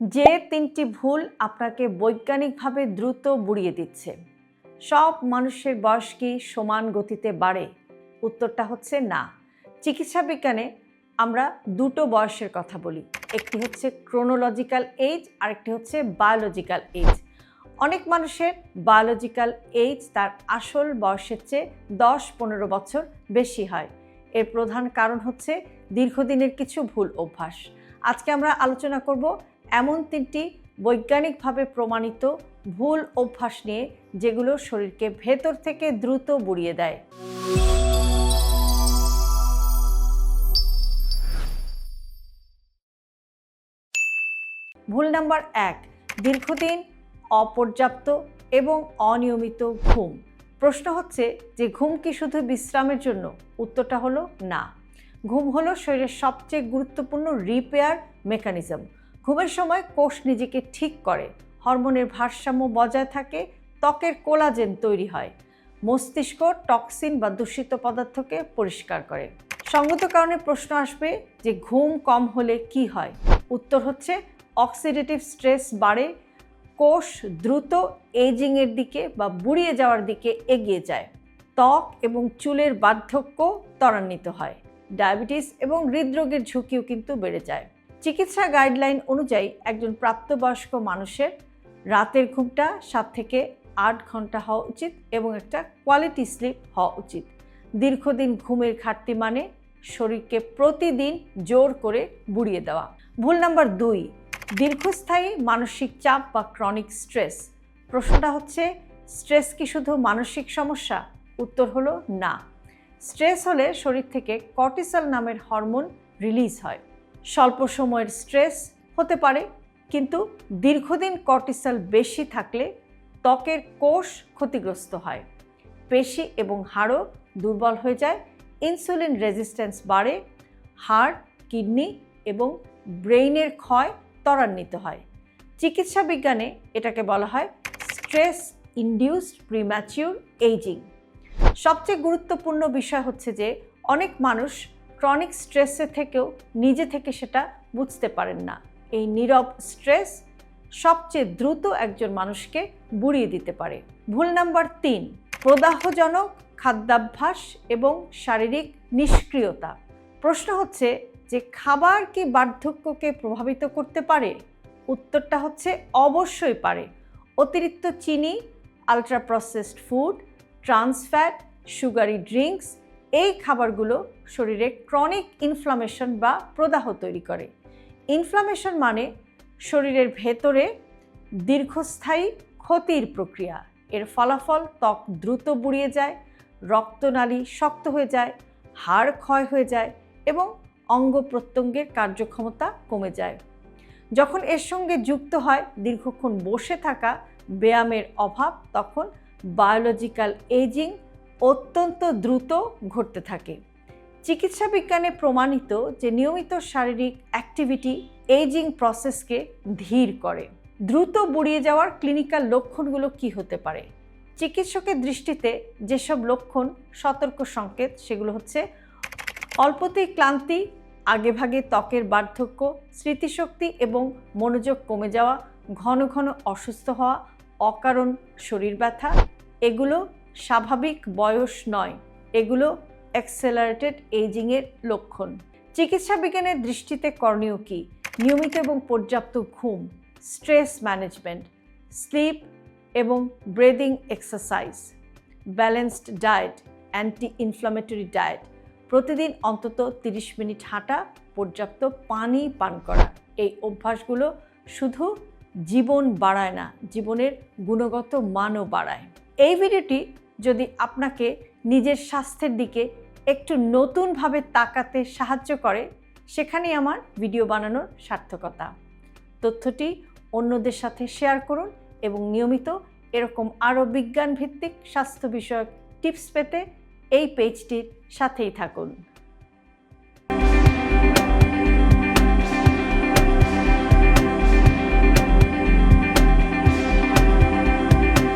যে তিনটি ভুল আপনাকে বৈজ্ঞানিকভাবে দ্রুত বুড়িয়ে দিচ্ছে। সব মানুষের বয়স কি সমান গতিতে বাড়ে? উত্তরটা হচ্ছে না। চিকিৎসা বিজ্ঞানে আমরা দুটো বয়সের কথা বলি। একটি হচ্ছে ক্রোনোলজিক্যাল এজ আরেকটি হচ্ছে বায়োলজিক্যাল এজ অনেক মানুষের বায়োলজিক্যাল এজ তার আসল বয়সের চেয়ে দশ পনেরো বছর বেশি হয়। এর প্রধান কারণ হচ্ছে দীর্ঘদিনের কিছু ভুল অভ্যাস। আজকে আমরা আলোচনা করব এমন তিনটি বৈজ্ঞানিকভাবে প্রমাণিত ভুল অভ্যাস নিয়ে যেগুলো শরীরকে ভেতর থেকে দ্রুত বুড়িয়ে দেয়। ভুল নাম্বার এক, দীর্ঘদিন অপর্যাপ্ত এবং অনিয়মিত ঘুম। প্রশ্ন হচ্ছে যে ঘুম কি শুধু বিশ্রামের জন্য? উত্তরটা হলো না। ঘুম হলো শরীরের সবচেয়ে গুরুত্বপূর্ণ রিপেয়ার মেকানিজম ঘুমের সময় কোষ নিজেকে ঠিক করে। হরমোনের ভারসাম্য বজায় থাকে, ত্বকের কোলাজেন তৈরি হয়। মস্তিষ্ক টক্সিন বা দূষিত পদার্থকে পরিষ্কার করে। সঙ্গত কারণে প্রশ্ন আসবে যে ঘুম কম হলে কি হয়? উত্তর হচ্ছে, অক্সিডেটিভ স্ট্রেস বাড়ে, কোষ দ্রুত এজিংয়ের দিকে বা বুড়িয়ে যাওয়ার দিকে এগিয়ে যায়। ত্বক এবং চুলের বার্ধক্য ত্বরান্বিত হয়। ডায়াবেটিস এবং হৃদরোগের ঝুঁকিও কিন্তু বেড়ে যায়। চিকিৎসা গাইডলাইন অনুযায়ী একজন প্রাপ্তবয়স্ক মানুষের রাতের ঘুমটা সাত থেকে আট ঘণ্টা হওয়া উচিত এবং একটা কোয়ালিটি স্লিপ হওয়া উচিত। দীর্ঘদিন ঘুমের ঘাটতি মানে শরীরকে প্রতিদিন জোর করে বুড়িয়ে দেওয়া। ভুল নাম্বার দুই, দীর্ঘস্থায়ী মানসিক চাপ বা ক্রনিক স্ট্রেস প্রশ্নটা হচ্ছে স্ট্রেস কি শুধু মানসিক সমস্যা? উত্তর হলো না। স্ট্রেস হলে শরীর থেকে কর্টিসল নামের হরমোন রিলিজ হয়। স্বল্প সময়ের স্ট্রেস হতে পারে, কিন্তু দীর্ঘদিন কর্টিসল বেশি থাকলে ত্বকের কোষ ক্ষতিগ্রস্ত হয়। পেশি এবং হাড়ও দুর্বল হয়ে যায়, ইনসুলিন রেজিস্ট্যান্স বাড়ে, হাড়, কিডনি এবং ব্রেইনের ক্ষয় ত্বরান্বিত হয়। চিকিৎসা বিজ্ঞানে এটাকে বলা হয় স্ট্রেস ইনডিউসড প্রিম্যাচিউর এইজিং সবচেয়ে গুরুত্বপূর্ণ বিষয় হচ্ছে যে, অনেক মানুষ ক্রনিক স্ট্রেসে থেকেও নিজে থেকে সেটা বুঝতে পারেন না। এই নীরব স্ট্রেস সবচেয়ে দ্রুত একজন মানুষকে বুড়িয়ে দিতে পারে। ভুল নাম্বার তিন, প্রদাহজনক খাদ্যাভ্যাস এবং শারীরিক নিষ্ক্রিয়তা। প্রশ্ন হচ্ছে যে খাবার কি বার্ধক্যকে প্রভাবিত করতে পারে? উত্তরটা হচ্ছে অবশ্যই পারে। অতিরিক্ত চিনি ultra processed food trans fat sugary drinks এই খাবারগুলো শরীরে ক্রনিক ইনফ্লামেশন বা প্রদাহ তৈরি করে। ইনফ্লামেশন মানে শরীরের ভেতরে দীর্ঘস্থায়ী ক্ষতির প্রক্রিয়া। এর ফলাফল ত্বক দ্রুত বুড়িয়ে যায়, রক্তনালী শক্ত হয়ে যায়, হাড় ক্ষয় হয়ে যায় এবং অঙ্গ প্রত্যঙ্গের কার্যক্ষমতা কমে যায়। যখন এর সঙ্গে যুক্ত হয়, দীর্ঘক্ষণ বসে থাকা ব্যায়ামের অভাব, তখন বায়োলজিক্যাল এজিং অত্যন্ত দ্রুত ঘটতে থাকে। চিকিৎসা বিজ্ঞানে প্রমাণিত যে নিয়মিত শারীরিক অ্যাক্টিভিটি এইজিং প্রসেসকে ধীর করে। দ্রুত বুড়িয়ে যাওয়ার ক্লিনিক্যাল লক্ষণগুলো কি হতে পারে? চিকিৎসকের দৃষ্টিতে যেসব লক্ষণ, সতর্ক সংকেত, সেগুলো হচ্ছে অল্পতেই ক্লান্তি, আগেভাগে ত্বকের বার্ধক্য, স্মৃতিশক্তি এবং মনোযোগ কমে যাওয়া, ঘন ঘন অসুস্থ হওয়া, অকারণ শরীর ব্যথা, এগুলো স্বাভাবিক বয়স নয়। এগুলো অ্যাক্সেলারেটেড এইজিংয়ের লক্ষণ। চিকিৎসা বিজ্ঞানের দৃষ্টিতে করণীয় কী? নিয়মিত এবং পর্যাপ্ত ঘুম স্ট্রেস ম্যানেজমেন্ট স্লিপ এবং breathing exercise balanced diet anti inflammatory diet প্রতিদিন অন্তত 30 মিনিট হাঁটা, পর্যাপ্ত পানি পান করা। এই অভ্যাসগুলো শুধু জীবন বাড়ায় না, জীবনের গুণগত মানও বাড়ায়। এই ভিডিওটি যদি আপনাকে নিজের স্বাস্থ্যের দিকে একটু নতুনভাবে তাকাতে সাহায্য করে, সেখানেই আমার ভিডিও বানানোর সার্থকতা। তথ্যটি অন্যদের সাথে শেয়ার করুন এবং নিয়মিত এরকম আরও বিজ্ঞানভিত্তিক স্বাস্থ্য বিষয়ক টিপস পেতে এই পেজটির সাথেই থাকুন।